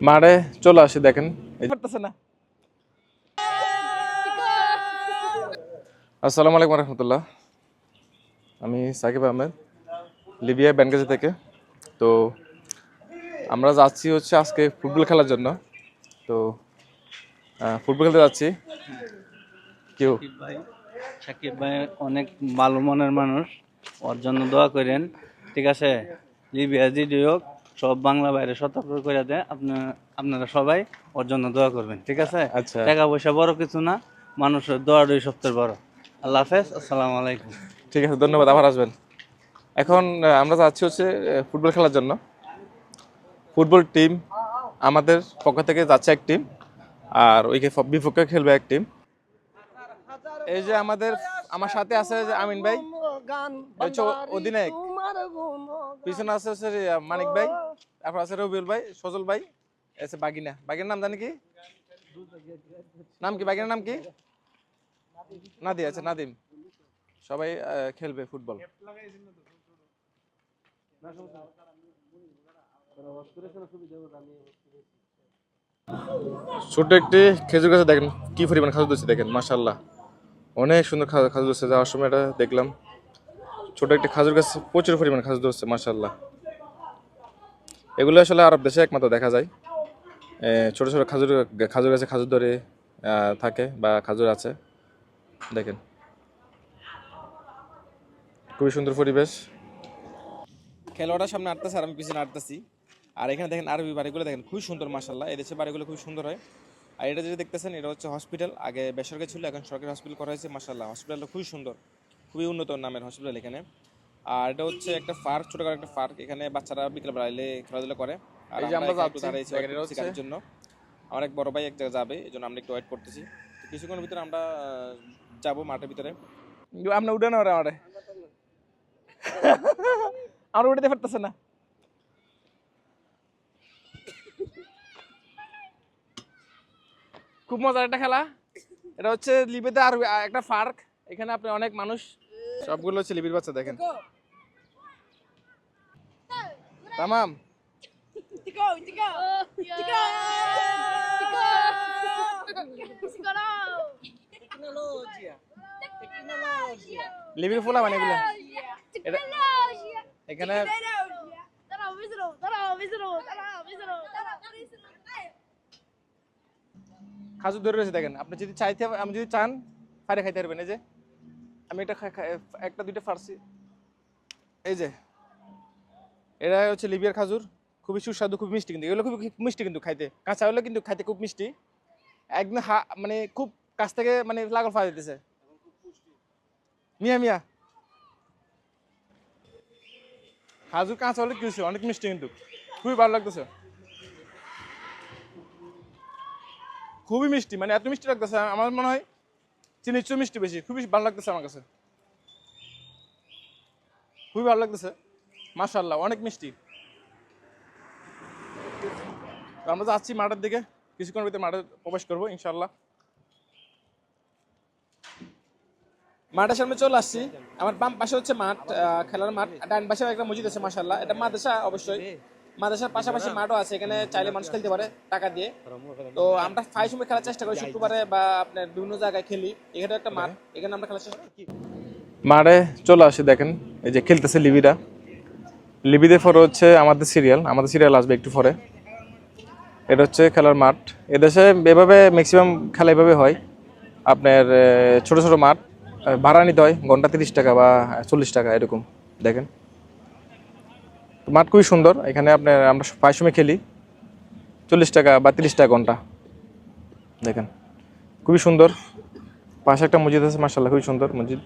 মাঠে চলে আসি দেখেন। না। আসসালামু আলাইকুম রহমতুল্লাহ। আমি সাকিব আহমেদ লিবিয়া ব্যানগাজি থেকে। তো আমরা যাচ্ছি হচ্ছে আজকে ফুটবল খেলার জন্য। তো ফুটবল খেলতে যাচ্ছি। কেউ? সাকিব ভাই সাকিব ভাই অনেক ভালো মনের মানুষ। ওর জন্য দোয়া করেন। ঠিক আছে? লিবিয়া জিডি হোক সব বাংলা বাইরে সতর্ক করে দেয় আপনার আপনারা সবাই ওর জন্য দোয়া করবেন ঠিক আছে? আচ্ছা। টাকা পয়সা বড় কিছু না মানুষের দোয়াটাই সবচেয়ে বড়। আল্লাহ হাফেজ আসসালামু আলাইকুম। ঠিক আছে ধন্যবাদ আবার আসবেন। এখন আমরা যাচ্ছি হচ্ছে ফুটবল খেলার জন্য। ফুটবল টিম আমাদের পক্ষ থেকে যাচ্ছে এক টিম আর ওইকে বিপক্ষে খেলবে এক টিম। এই যে আমাদের আমার সাথে আছে যে আমিন ভাই। অধিনায়ক। পিছনে আছে মানিক ভাই। তারপর আছে রবিউল ভাই, সজল ভাই আছে বাগিনা। বাগিনার নাম জানি কি? নাম কি? বাগিনার নাম কি? নাদি আছে, নাদিম। সবাই খেলবে ফুটবল। ছোট একটি খেজুর গাছে দেখেন কি পরিমাণ খাজুর দিচ্ছে দেখেন মাশাল্লাহ অনেক সুন্দর খা- খাজুর ধরছে, যাওয়ার সময় এটা দেখলাম। ছোট একটি খাজুর গাছ প্রচুর পরিমাণ খাজুর দিচ্ছে মাশাল্লাহ এগুলো আসলে আরব দেশে একমাত্র দেখা যায়। ছোট ছোট খাজুর খাজুর গাছে খাজুর ধরে থাকে বা খাজুর আছে। দেখেন। খুবই সুন্দর পরিবেশ। খেলোয়াড়রা সামনে আটতেছে আর আমি পিছনে আটতেছি আর এখানে দেখেন আরবি বাড়িগুলো দেখেন, খুবই সুন্দর মাসাল্লাহ এদেশের বাড়িগুলো খুবই সুন্দর হয়। আর এটা যেটা দেখতেছেন, এটা হচ্ছে হসপিটাল আগে বেসরকারি ছিল, এখন সরকারি হসপিটাল করা হয়েছে মাসাল্লাহ হসপিটালটা খুবই সুন্দর। খুবই উন্নত নামের হসপিটাল এখানে। আর এটা হচ্ছে একটা পার্ক ছোটখাটো একটা পার্ক এখানে বাচ্চারা বিকেলবেলা এলে খেলাধুলা করে। আর এই যে আমরা একটু যাচ্ছি, দাঁড়িয়েছি জন্য। আমার এক বড় ভাই এক জায়গায় যাবে এই জন্য আমরা একটু ওয়েট করতেছি। তো কিছুক্ষণের ভিতরে আমরা যাব মাঠের ভিতরে। আপনি উঠে না ওরা আমারে। আমরা উঠতে পারতেছে না। খুব মজার একটা খেলা। এটা হচ্ছে লিবিতে আর একটা পার্ক এখানে আপনি অনেক মানুষ সবগুলো হচ্ছে লিবির বাচ্চা দেখেন। Tico, tico, tico, টেকনোলজিয়া লিবির ফুলা মানে এগুলো এখানে. খাজুর ধরে রয়েছে দেখেন। আপনি যদি চাইতে আমি যদি চান ফাইরে খাইতে পারবেন। এই যে আমি খা- একটা দুইটা ফার্সি এই যে এটা হচ্ছে লিবিয়ার খাজুর। খুবই সুস্বাদু খুব মিষ্টি কিন্তু। এগুলো খুব মিষ্টি কিন্তু খাইতে। কাঁচা হলে কিন্তু খাইতে খুব মিষ্টি। একদম হা মানে খুব কাছ থেকে মানে লাগল ফাড়া দিতেছে। মিয়া মিয়া। খাজুর কাঁচা হলে কি হচ্ছে? অনেক মিষ্টি কিন্তু। খুবই ভালো লাগতেছে। খুবই মিষ্টি মানে এত মিষ্টি লাগতেছে, আমার মনে হয় চিনির চেয়ে মিষ্টি বেশি। খুবই ভালো লাগতেছে আমার কাছে। খুবই ভালো লাগতেছে। মাশাল্লাহ অনেক মিষ্টি। আমরা যাচ্ছি মাঠের দিকে, কিছুক্ষণ ভিতরে মাঠে প্রবেশ করব ইনশাল্লাহ মাঠের সামনে চলে আসছি। আমার বাম পাশে হচ্ছে মাঠ খেলার মাঠ ডান পাশে একটা মসজিদ আছে মাশাল্লাহ এটা মাদ্রাসা, অবশ্যই। মাদ্রাসার পাশাপাশি মাঠও আছে, এখানে চাইলে মানুষ খেলতে পারে, টাকা দিয়ে। তো আমরা ফাই সময় খেলার চেষ্টা করি, শুক্রবারে বা আপনার বিভিন্ন জায়গায় খেলি। এখানে একটা মাঠ, এখানে আমরা খেলার চেষ্টা করি। মাঠে চলে আসি, দেখেন, এই যে খেলতেছে লিবিরা। লিবিদের পরে হচ্ছে আমাদের সিরিয়াল আমাদের সিরিয়াল আসবে একটু পরে। এটা হচ্ছে খেলার মাঠ। এদেশে এভাবে ম্যাক্সিমাম খেলা এভাবে হয়। আপনার ছোট ছোট মাঠ ভাড়া নিতে হয়, ঘণ্টা তিরিশ টাকা বা চল্লিশ টাকা এরকম, দেখেন। মাঠ খুবই সুন্দর, এখানে আপনার আমরা প্রায় সময় খেলি। চল্লিশ টাকা বা তিরিশ টাকা ঘণ্টা, দেখেন। খুবই সুন্দর। পাশে একটা মসজিদ আছে মার্শাল্লাহ খুবই সুন্দর মসজিদ।